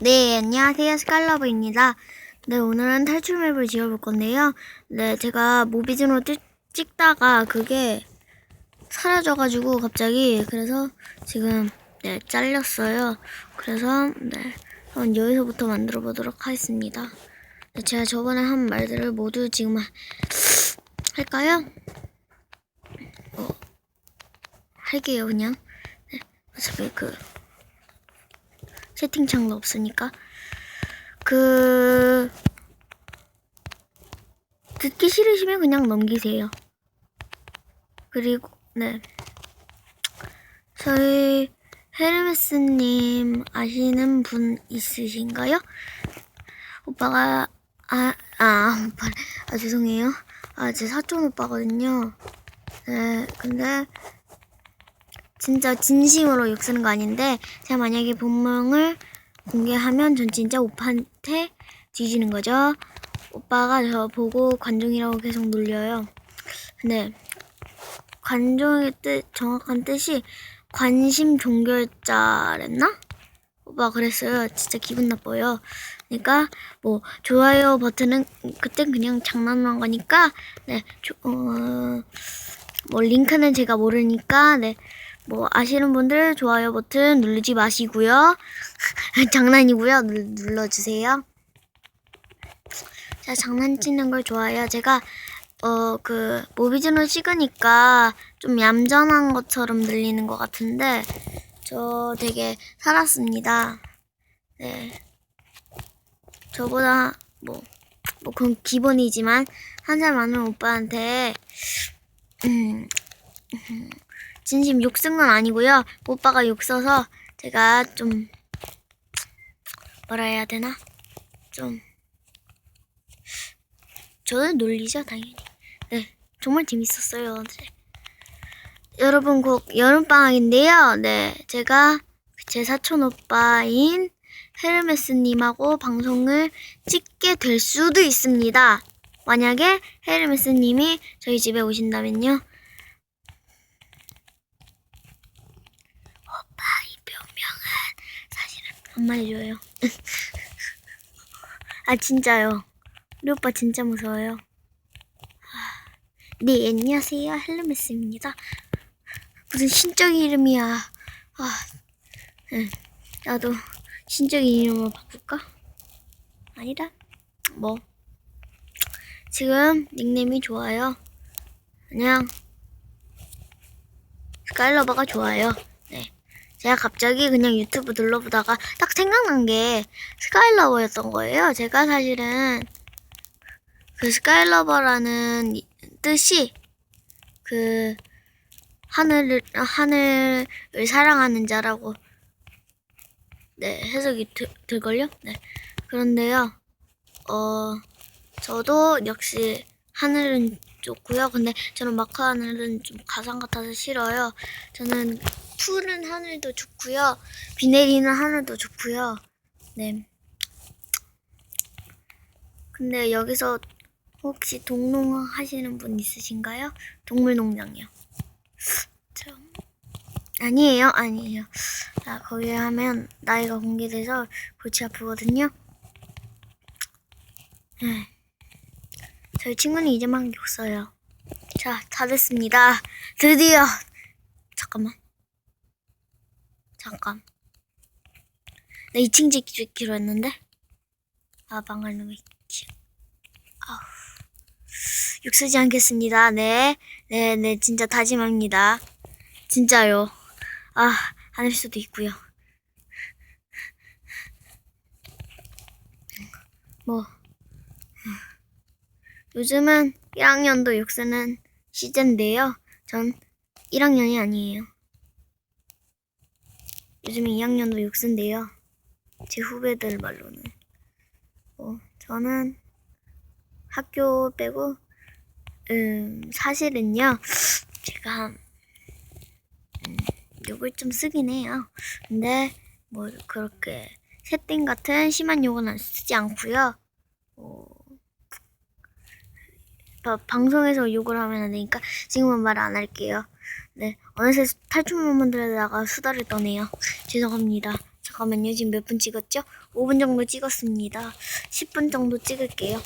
네, 안녕하세요. 스칼러브입니다. 네, 오늘은 탈출맵을 지어볼 건데요. 네, 제가 모비즌으로 찍, 찍다가 그게 사라져가지고 갑자기 그래서 지금 네, 잘렸어요. 그래서 네, 한번 여기서부터 만들어 보도록 하겠습니다. 네, 제가 저번에 한 말들을 모두 지금 하- 할까요? 어, 할게요, 그냥. 네, 어차피 그 채팅창도 없으니까 그 듣기 싫으시면 그냥 넘기세요. 그리고 네 저희 헤르메스님 아시는 분 있으신가요? 오빠가 아 아 오빠 아 죄송해요. 아 제 사촌 오빠거든요. 네 근데 진짜 진심으로 욕 쓰는 거 아닌데 제가 만약에 본명을 공개하면 전 진짜 오빠한테 뒤지는 거죠. 오빠가 저 보고 관종이라고 계속 놀려요. 근데 관종의 뜻 정확한 뜻이 관심 종결자랬나? 오빠 그랬어요. 진짜 기분 나빠요. 그러니까 뭐 좋아요 버튼은 그땐 그냥 장난한 거니까 네, 조, 어, 뭐 링크는 제가 모르니까 네. 뭐 아시는 분들 좋아요 버튼 누르지 마시고요. 장난이고요. 눌, 눌러주세요. 제가 장난치는 걸 좋아해요. 제가 어 그 모비즌을 찍으니까 좀 얌전한 것처럼 들리는 것 같은데 저 되게 살았습니다. 네. 저보다 뭐, 뭐 그건 기본이지만 한 살 많은 오빠한테 음, 진심 욕 쓴 건 아니고요. 오빠가 욕 써서 제가 좀 뭐라 해야 되나? 좀 저는 놀리죠 당연히. 네, 정말 재밌었어요 어제. 여러분 곧 여름 방학인데요. 네, 제가 제 사촌 오빠인 헤르메스님하고 방송을 찍게 될 수도 있습니다. 만약에 헤르메스님이 저희 집에 오신다면요. 오빠 이 병명은 안 말해줘요. 아 진짜요. 우리 오빠 진짜 무서워요. 아, 네 안녕하세요 헬르메스입니다. 무슨 신적 이름이야. 아, 응. 나도 신적 이름으로 바꿀까? 아니다. 뭐 지금 닉네임이 좋아요. 그냥 스카일러버가 좋아요. 네. 제가 갑자기 그냥 유튜브 눌러보다가 딱 생각난 게 스카일러버였던 거예요. 제가 사실은 그 스카일러버라는 이- 뜻이 그 하늘을 하늘을 사랑하는 자라고 네 해석이 들, 들걸요? 네 그런데요 어 저도 역시 하늘은 좋고요. 근데 저는 마크 하늘은 좀 가상 같아서 싫어요. 저는 푸른 하늘도 좋고요. 비 내리는 하늘도 좋고요. 네. 근데 여기서 혹시 동농 하시는 분 있으신가요? 동물농장이요. 저 아니에요, 아니에요. 아, 거기 하면 나이가 공개돼서 골치 아프거든요. 네. 저희 친구는 이제만 욕 써요. 자, 다 됐습니다. 드디어. 잠깐만. 잠깐. 나 2층 짓기로 했는데. 아, 방을 누구 있지? 아우. 욕 쓰지 않겠습니다. 네. 네, 네, 진짜 다짐합니다. 진짜요. 아, 안 할 수도 있고요. 뭐. 요즘은 1학년도 욕 쓰는 시즌인데요. 전 1학년이 아니에요. 요즘 2학년도 욕 쓴대요. 제 후배들 말로는. 뭐, 저는 학교 빼고, 음, 사실은요, 제가, 음, 욕을 좀 쓰긴 해요. 근데, 뭐, 그렇게, 새땡 같은 심한 욕은 안 쓰지 않고요. 뭐, 바- 방송에서 욕을 하면 안 되니까 지금은 말 안 할게요. 네, 어느새 탈출 모먼들에다가 수다를 떠네요. 죄송합니다. 잠깐만요. 지금 몇 분 찍었죠? 5분 정도 찍었습니다. 10분 정도 찍을게요.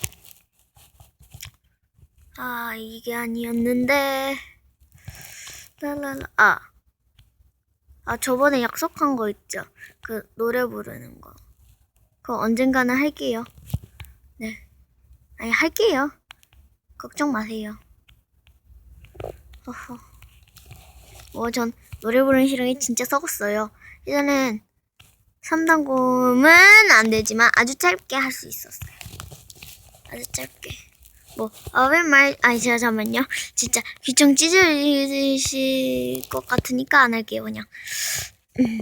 아, 이게 아니었는데. 랄랄라. 아. 아, 저번에 약속한 거 있죠? 그, 노래 부르는 거. 그거 언젠가는 할게요. 네. 아니, 할게요. 걱정 마세요. 허허. 뭐, 전 노래 부르는 실력이 진짜 썩었어요. 예전엔 3단곰은 안 되지만 아주 짧게 할 수 있었어요. 아주 짧게. 뭐, 아, 왜 말, 아니, 잠깐만요. 진짜 귀청 찢으실 것 같으니까 안 할게요, 그냥. 음.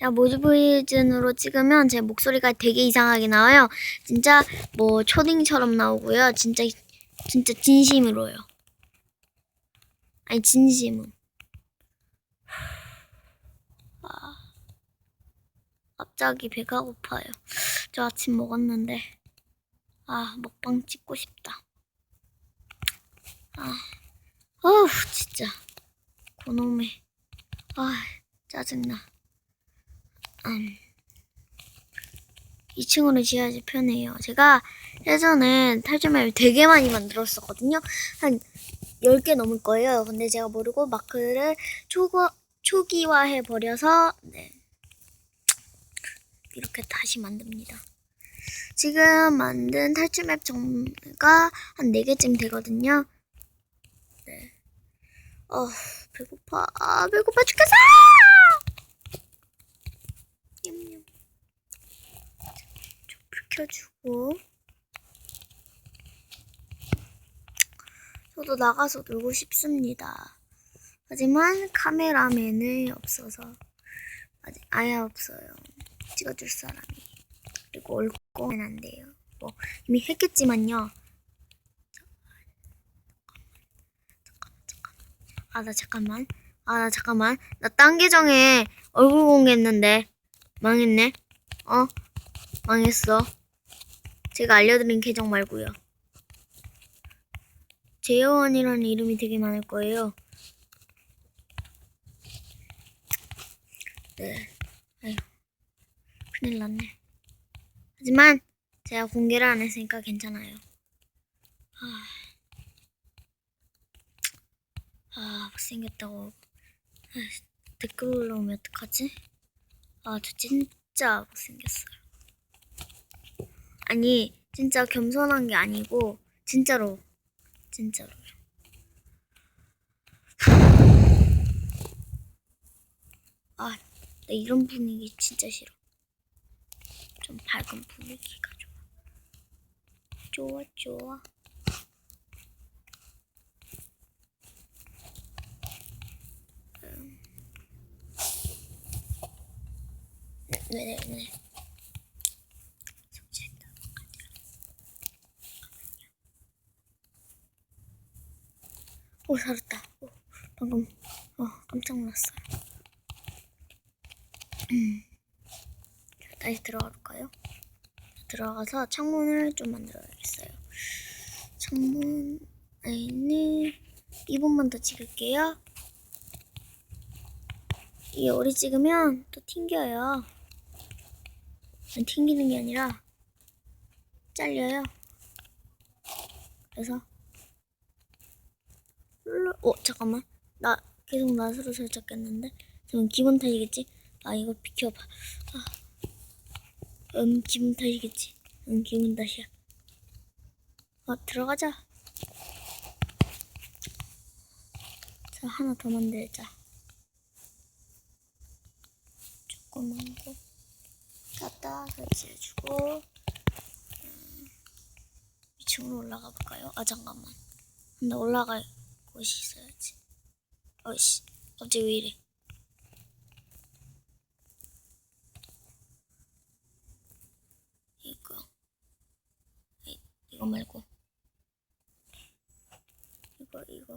자, 모지보이즌으로 찍으면 제 목소리가 되게 이상하게 나와요. 진짜 뭐 초딩처럼 나오고요. 진짜, 진짜 진심으로요. 아니, 진심은. 아, 갑자기 배가 고파요. 저 아침 먹었는데. 아, 먹방 찍고 싶다. 아, 어우, 진짜. 고놈의. 아, 짜증나. 음. 2층으로 지어야지 편해요. 제가 예전에 탈출맵을 되게 많이 만들었었거든요. 한 10개 넘을 거예요. 근데 제가 모르고 마크를 초고, 초기화해 버려서, 네. 이렇게 다시 만듭니다. 지금 만든 탈출 맵 정가 한 4개쯤 되거든요. 네. 어, 배고파. 아, 배고파 죽겠어! 냠냠. 좀불 켜주고. 저도 나가서 놀고 싶습니다. 하지만 카메라맨이 없어서 아직 아예 없어요. 찍어줄 사람이. 그리고 올 거면 안 돼요. 뭐 이미 했겠지만요. 아 나 잠깐만. 아 나 잠깐만. 나 딴 계정에 얼굴 공개했는데 망했네. 어 망했어. 제가 알려드린 계정 말고요. 제어원이라는 이름이 되게 많을 거예요. 네. 아휴. 큰일 났네. 하지만 제가 공개를 안 했으니까 괜찮아요. 아, 아 못생겼다고 아, 댓글 올라오면 어떡하지? 아, 저 진짜 못생겼어요. 아니, 진짜 겸손한 게 아니고 진짜로, 진짜로요. 아, 나 이런 분위기 진짜 싫어. 좀 밝은 분위기가 좋아. 좋아, 좋아. 음. 네, 네, 네. 숙제했다. 오, 살았다. 오, 방금, 어, 깜짝 놀랐어요. 음. 다시 들어가 볼까요? 들어가서 창문을 좀 만들어야겠어요. 창문 에는 2분만 더 찍을게요. 이게 오래 찍으면 또 튕겨요. 튕기는 게 아니라 잘려요. 그래서 어 잠깐만 나 계속 낫으로 설정했는데 지금 기본 탓이겠지? 아 이거 비켜봐. 아. 음, 기분 탓이겠지. 응, 기분 탓이야. 어, 들어가자. 자, 하나 더 만들자. 조그만 거. 갖다 설치해주고. 음, 2층으로 올라가 볼까요? 아, 잠깐만. 근데 올라갈 곳이 있어야지. 어이씨, 갑자기 왜 이래. 이거. 이- 이거 말고. 이거 이거.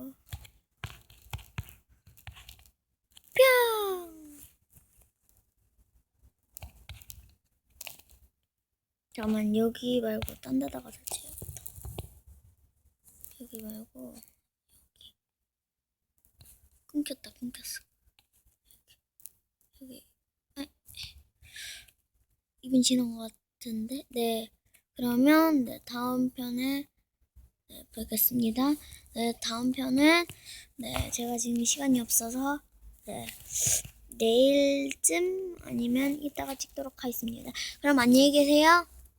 뿅! 잠깐만 여기 말고 딴 데다가 설치해야겠다. 여기 말고 끊겼다 끊겼어 여기 에, 2분 지난 것 같은데 네 그러면 네, 다음 편에 네, 뵙겠습니다. 네 다음 편은 네 제가 지금 시간이 없어서 네 내일쯤 아니면 이따가 찍도록 하겠습니다. 그럼 안녕히 계세요.